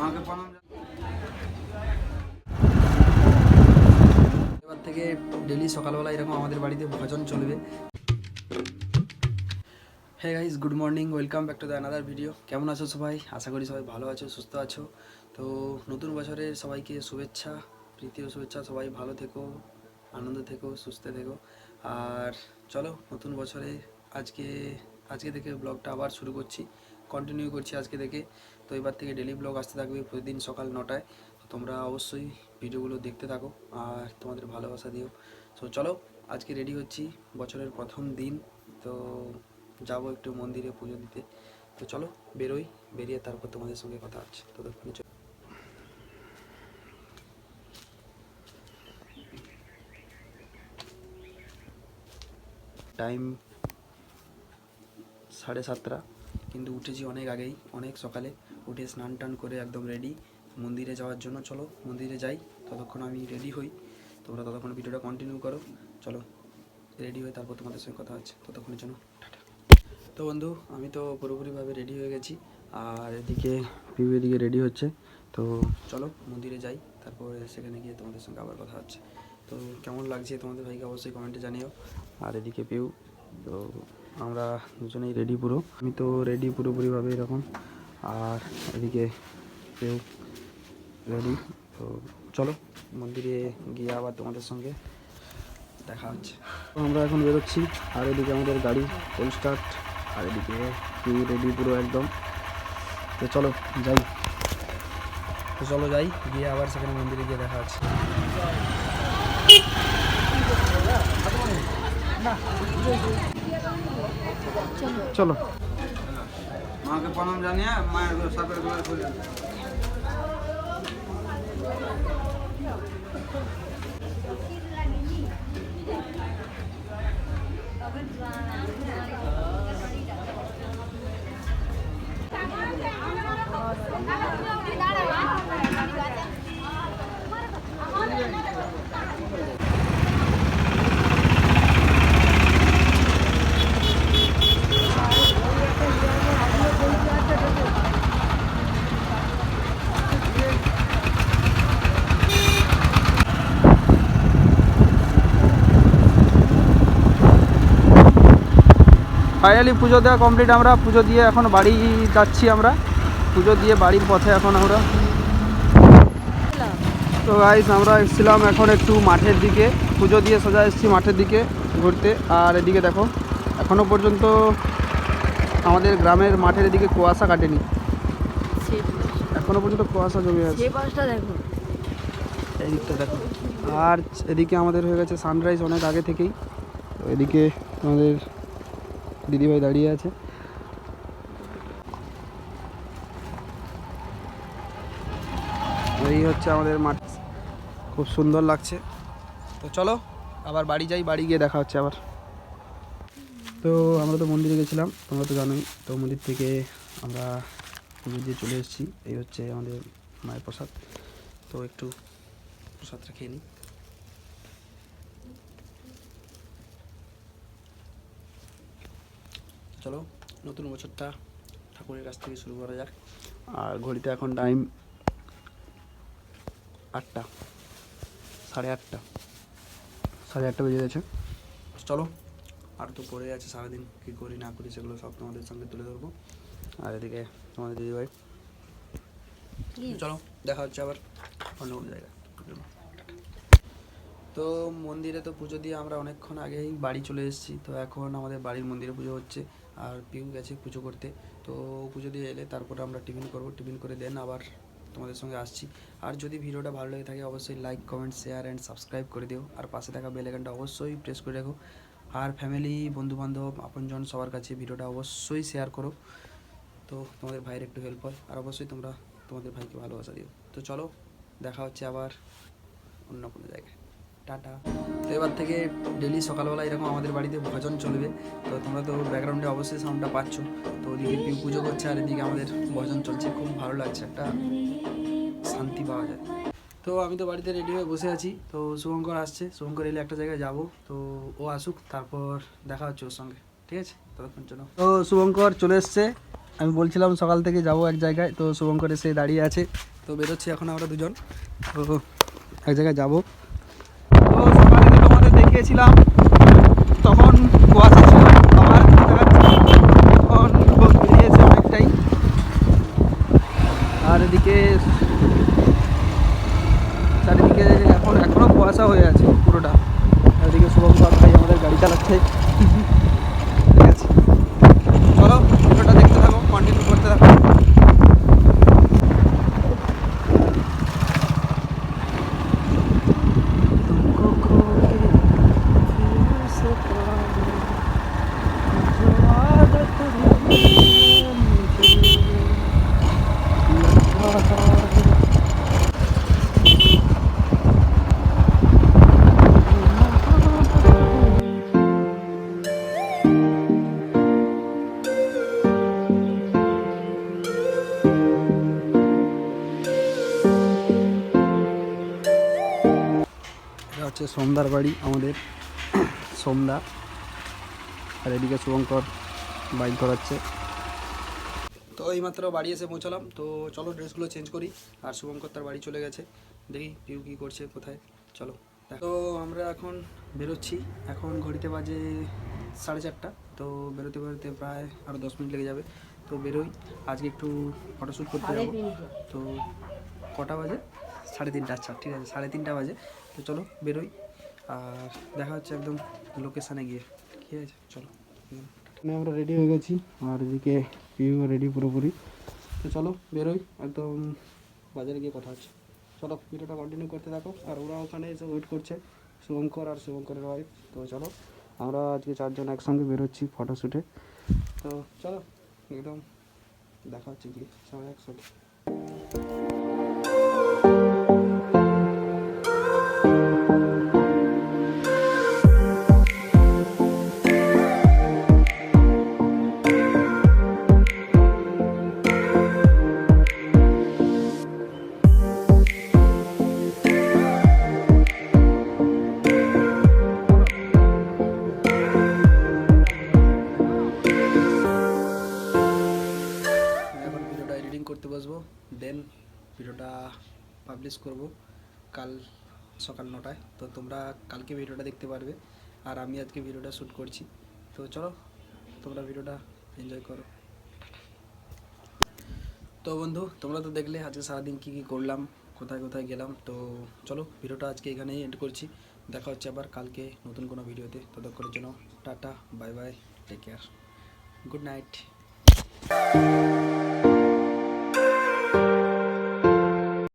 মাকে এবার থেকে ডেলি সকালবেলা এরকম আমাদের বাড়িতে ভজন চলবে। Hey guys good morning welcome back to the another video কেমন আছো সবাই? আশা করি সবাই ভালো আছো, সুস্থ আছো। তো নতুন বছরের সবাইকে শুভেচ্ছা প্রীতি ও শুভেচ্ছা। সবাই ভালো থেকো, আনন্দ থেকো, সুস্থ থেকো। আর চলো, নতুন বছরে আজকে আজকে থেকে ব্লগটা আবার শুরু করছি। কন্টিনিউ করছি আজকে থেকে। তো এবার থেকে ডেলি ব্লগ আসতে থাকবে প্রতিদিন সকাল নটায়। তো তোমরা অবশ্যই ভিডিওগুলো দেখতে থাকো আর তোমাদের ভালোবাসা দিও। তো চলো, আজকে রেডি হচ্ছি বছরের প্রথম দিন। তো যাব একটু মন্দিরে পুজো দিতে। তো চলো, বেরোই, বেরিয়ে তারপর তোমাদের সঙ্গে কথা হচ্ছে। ততক্ষণে চলো। টাইম সাড়ে সাতটা। কিন্তু উঠেছি অনেক আগেই, অনেক সকালে। উঠে স্নান টান করে একদম রেডি মন্দিরে যাওয়ার জন্য চলো, মন্দিরে যাই। ততক্ষণ আমি রেডি হই। তোমরা ততক্ষণ ভিডিওটা কন্টিনিউ করো। চলো রেডি হয়ে তারপর তোমাদের সঙ্গে কথা হচ্ছে। ততক্ষণের জন্য টাটা। তো বন্ধু, আমি তো পুরোপুরিভাবে রেডি হয়ে গেছি। আর এদিকে পিউ এদিকে রেডি হচ্ছে। তো চলো, মন্দিরে যাই। তারপরে সেখানে গিয়ে তোমাদের সঙ্গে আবার কথা হচ্ছে। তো কেমন লাগছে তোমাদের ভাইকে অবশ্যই কমেন্টে জানিও। আর এদিকে পিউ, তো আমরা দুজনেই রেডি পুরো। আমি তো রেডি পুরোপুরিভাবে এরকম। আর এদিকে পিউ রেডি তো চলো মন্দিরে গিয়ে আবার তোমাদের সঙ্গে দেখা হচ্ছে। আমরা এখন বেরোচ্ছি। আর এদিকে আমাদের গাড়ি ফুল স্টার্ট আর এদিকে পিউ রেডি পুরো একদম। তো চলো যাই। তো চলো যাই, গিয়ে আবার সেখানে মন্দিরে গিয়ে দেখা হচ্ছে। চলো। মাকে প্রণাম জানিয়ে মায়ের সাপের গলায় খুলে ফাইনালি পুজো দেওয়া কমপ্লিট আমরা, পুজো দিয়ে এখন বাড়ি যাচ্ছি আমরা। পুজো দিয়ে বাড়ির পথে এখন আমরা। তো গাইস আমরা এসেছিলাম এখন একটু মাঠের দিকে। পুজো দিয়ে সোজা এসেছি মাঠের দিকে ঘুরতে। আর এদিকে দেখো এখনও পর্যন্ত আমাদের গ্রামের মাঠের এদিকে কুয়াশা কাটেনি। এখনও পর্যন্ত কুয়াশা জমে আছে। দেখো দেখো। আর এদিকে আমাদের হয়ে গেছে সানরাইজ অনেক আগে থেকেই। তো এদিকে আমাদের দিদিভাই দাঁড়িয়ে আছে। এই হচ্ছে আমাদের মাঠ। খুব সুন্দর লাগছে। তো চলো, আবার বাড়ি যাই, বাড়ি গিয়ে দেখা হচ্ছে আবার। তো আমরা তো মন্দিরে গেছিলাম, তোমরা তো জানোই। তো মন্দির থেকে আমরা পুজো দিয়ে চলে এসেছি। এই হচ্ছে আমাদের মায়ের প্রসাদ। তো একটু প্রসাদটা খেয়ে নিই। চলো নতুন বছরটা ঠাকুরের কাছ থেকে শুরু করা যাক। আর ঘড়িতে এখন টাইম আটটা সাড়ে আটটা। সাড়ে আটটা বেজে গেছে। চলো আর তো পড়ে আছে সারাদিন কী করি না করি সেগুলো সব তোমাদের সঙ্গে তুলে ধরবো। আর এদিকে তোমাদের দিদি দিদিভাই চলো দেখা হচ্ছে আবার অন্য কোনো জায়গায়। তো মন্দিরে তো পুজো দিয়ে আমরা অনেকক্ষণ আগেই বাড়ি চলে এসেছি। তো এখন আমাদের বাড়ির মন্দিরে পুজো হচ্ছে। আর পিউ গেছে পুজো করতে। তো পুজো দিয়ে এলে তারপরে আমরা টিফিন করব। টিফিন করে দেন আবার তোমাদের সঙ্গে আসছি। আর যদি ভিডিওটা ভালো লেগে থাকে অবশ্যই like comment share and subscribe করে দিও। আর পাশে থাকা বেল আইকনটা অবশ্যই প্রেস করে রাখো। আর ফ্যামিলি বন্ধুবান্ধব, আপনজন সবার কাছে ভিডিওটা অবশ্যই শেয়ার করো। তো তোমাদের ভাইয়ের একটু হেল্প হয়। আর অবশ্যই তোমরা তোমাদের ভাইকে ভালোবাসা দিও। তো চলো, দেখা হচ্ছে আবার অন্য কোনো জায়গায়। টাটা। তো এবার থেকে ডেলি সকালবেলা এরকম আমাদের বাড়িতে ভজন চলবে। তো তোমরা তো ব্যাকগ্রাউন্ডে অবশ্যই সাউন্ডটা পাচ্ছ। তো ওদিকে পুজো করছে আর এদিকে আমাদের ভজন চলছে। খুব ভালো লাগছে, একটা শান্তি পাওয়া যায়। তো আমি তো বাড়িতে রেডি হয়ে বসে আছি। তো শুভঙ্কর আসছে। শুভঙ্কর এলে একটা জায়গায় যাব। তো ও আসুক, তারপর দেখা হচ্ছে ওর সঙ্গে। ঠিক আছে? ততক্ষণ জন্য তো শুভঙ্কর চলে এসছে। আমি বলছিলাম সকাল থেকে যাব এক জায়গায়। তো শুভঙ্কর এসে দাঁড়িয়ে আছে। তো বেরোচ্ছি এখন আমরা দুজন। তো এক জায়গায় যাব। দেখিয়েছিলাম তখন কুয়াশা ছিল, আবার তখন রোদ বেরিয়েছে অনেকটাই। আর এদিকে চারিদিকে এখন এখনও কুয়াশা হয়ে আছে পুরোটা। এদিকে শুভম ভাই আমাদের গাড়ি চালাচ্ছে। হচ্ছে সোমদার বাড়ি আমাদের। সোমদা আর এদিকে শুভঙ্কর বাইক ধরাচ্ছে। তো এইমাত্র বাড়ি এসে পৌঁছালাম। তো চলো ড্রেসগুলো চেঞ্জ করি। আর শুভঙ্কর তার বাড়ি চলে গেছে। দেখি পিউ কী করছে কোথায়। চলো। তো আমরা এখন বেরোচ্ছি। এখন ঘড়িতে বাজে সাড়ে চারটা। তো বেরোতে বেরোতে প্রায় আরও দশ মিনিট লেগে যাবে। তো বেরোই। আজকে একটু ফটোশ্যুট করতে যাব। তো কটা বাজে? সাড়ে তিনটা আচ্ছা ঠিক আছে, সাড়ে তিনটা বাজে। তো চলো, বেরোই। আর দেখা হচ্ছে একদম লোকেশানে গিয়ে। ঠিক আছে, চলো। আমরা রেডি হয়ে গেছি, আর এদিকে পিউ রেডি পুরোপুরি। তো চলো, বেরোই। একদম বাজারে গিয়ে কথা হচ্ছে। চলো, ভিডিওটা কন্টিনিউ করতে থাকো। আর ওরা ওখানে এসে ওয়েট করছে, শুভঙ্কর আর শুভঙ্করের ওয়াইফ তো চলো, আমরা আজকে চারজন একসঙ্গে বেরোচ্ছি ফটোশ্যুটে তো চলো, একদম দেখা হচ্ছে গিয়ে, সবাই একসাথে পাবলিশ করব কাল সকাল নটায়। তো তোমরা কালকে ভিডিওটা দেখতে পারবে। আর আমি আজকে ভিডিওটা শ্যুট করছি। তো চলো, তোমরা ভিডিওটা এনজয় করো। তো বন্ধু, তোমরা তো দেখলে আজকে সারাদিন কী কী করলাম, কোথায় কোথায় গেলাম। তো চলো, ভিডিওটা আজকে এখানেই এন্ড করছি। দেখা হচ্ছে আবার কালকে নতুন কোনো ভিডিওতে। ততক্ষণের জন্য tata bye bye take care good night